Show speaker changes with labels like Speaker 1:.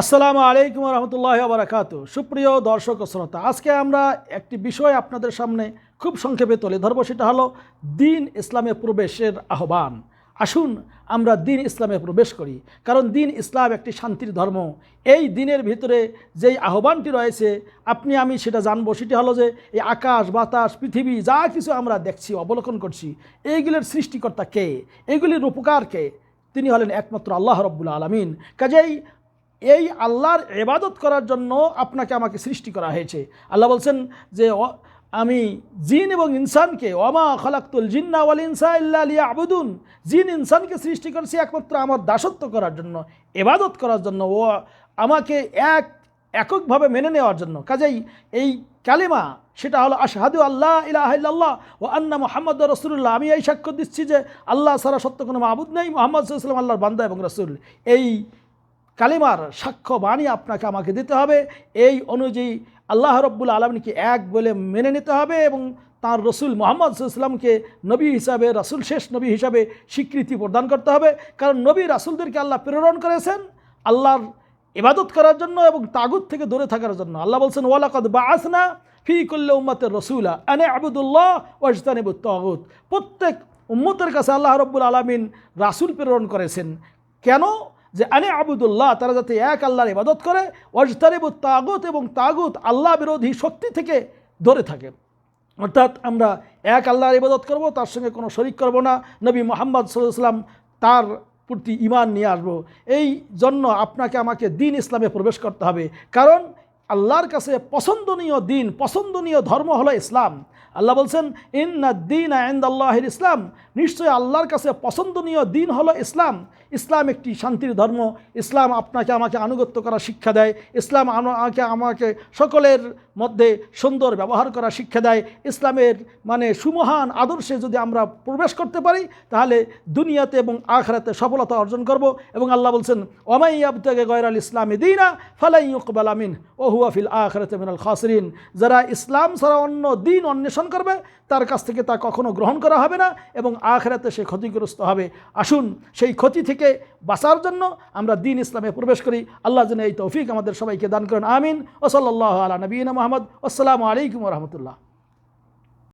Speaker 1: আসসালামু আলাইকুম রহমতুল্লাহ বারাকাত সুপ্রিয় দর্শক শ্রোতা, আজকে আমরা একটি বিষয় আপনাদের সামনে খুব সংক্ষেপে তুলে ধরবো, সেটা হলো দিন ইসলামে প্রবেশের আহ্বান। আসুন আমরা দিন ইসলামে প্রবেশ করি, কারণ দিন ইসলাম একটি শান্তির ধর্ম। এই দিনের ভিতরে যেই আহ্বানটি রয়েছে, আপনি, আমি সেটা জানব, সেটি হলো যে এই আকাশ, বাতাস, পৃথিবী, যা কিছু আমরা দেখছি, অবলোকন করছি, এইগুলির সৃষ্টিকর্তা কে? এগুলির উপকার কে? তিনি হলেন একমাত্র আল্লাহ রব্বুল আলমিন। কাজেই এই আল্লাহর এবাদত করার জন্য আপনাকে আমাকে সৃষ্টি করা হয়েছে। আল্লাহ বলছেন যে আমি জিন এবং ইনসানকে, ওমা খলাক্তুল জিন্না ওয়াল ইনসা ইল্লা লিয়া আবুদুন জিন ইনসানকে সৃষ্টি করেছি একমাত্র আমার দাসত্ব করার জন্য এবাদত করার জন্য, ও আমাকে এক, এককভাবে মেনে নেওয়ার জন্য। কাজেই এই কালেমা, সেটা হলো, আশহাদু আল্লাহ ইল্লাল্লাহ ও আন্না মোহাম্মদ রসুল্লাহ আমি এই সাক্ষ্য দিচ্ছি যে, আল্লাহ সারা সত্য কোনো মাহবুদ নেই। মোহাম্মদ সাল্লাম আল্লাহর বান্দা এবং রসুল। এই কালিমার সাক্ষ্য বাণী আপনাকে আমাকে দিতে হবে। এই অনুযায়ী আল্লাহ রব্বুল আলমীকে এক বলে মেনে নিতে হবে এবং তার রসুল মোহাম্মদ সাল্লামকে নবী হিসাবে, রাসুল শেষ নবী হিসাবে স্বীকৃতি প্রদান করতে হবে। কারণ নবী রাসুলদেরকে আল্লাহ প্রেরণ করেছেন আল্লাহর ইবাদত করার জন্য এবং তাগুত থেকে দূরে থাকার জন্য। আল্লাহ বলছেন, ওয়ালাকদ বা আসনা ফি করলে উম্মতের রসুলা আনে আবুদুল্লাহ ওয়াজতানিবুত তাগুত প্রত্যেক উম্মতের কাছে আল্লাহ রব্বুল আলমিন রাসুল প্রেরণ করেছেন। কেন? যে আনে আবুদুল্লাহ, তারা যাতে এক আল্লাহর ইবাদত করে ওয়াজতানিবুত তাগুত এবং তাগুত আল্লাহ বিরোধী শক্তি থেকে ধরে থাকে। অর্থাৎ আমরা এক আল্লাহর ইবাদত করব, তার সঙ্গে কোনো শরিক করব না। নবী মোহাম্মদ সাল্লাম তার প্রতি ইমান নিয়ে আসব। এই জন্য আপনাকে আমাকে দিন ইসলামে প্রবেশ করতে হবে। কারণ আল্লাহর কাছে পছন্দনীয় দিন, পছন্দনীয় ধর্ম হলো ইসলাম। আল্লাহ বলছেন, ইন্না দিন আইন্দ আল্লাহের ইসলাম। নিশ্চয়ই আল্লাহর কাছে পছন্দনীয় দিন হলো ইসলাম। ইসলাম একটি শান্তির ধর্ম। ইসলাম আপনাকে, আমাকে আনুগত্য করা শিক্ষা দেয়। ইসলাম আমাকে আমাকে সকলের মধ্যে সুন্দর ব্যবহার করা শিক্ষা দেয়। ইসলামের মানে সুমহান আদর্শে যদি আমরা প্রবেশ করতে পারি, তাহলে দুনিয়াতে এবং আখরাতে সফলতা অর্জন করব। এবং আল্লাহ বলছেন, ওমাই আবতাকে গয়রাল ইসলামী দিনা ফালাই ইকবাল আমিন ও হুয়াফিল আখরাতে মিনাল খাসরিন। যারা ইসলাম ছাড়া অন্য দিন অন্বেষণ করবে, তার কাছ থেকে তা কখনো গ্রহণ করা হবে না এবং আখরাতে সে ক্ষতিগ্রস্ত হবে। আসুন, সেই ক্ষতি থেকে বাঁচার জন্য আমরা দিন ইসলামে প্রবেশ করি। আল্লাহ যেন এই তৌফিক আমাদের সবাইকে দান করেন। আমিন। ও সাল্লাহ আলা নবীন মোহাম্মদ। আসসালামু আলাইকুম রহমতুল্লাহ।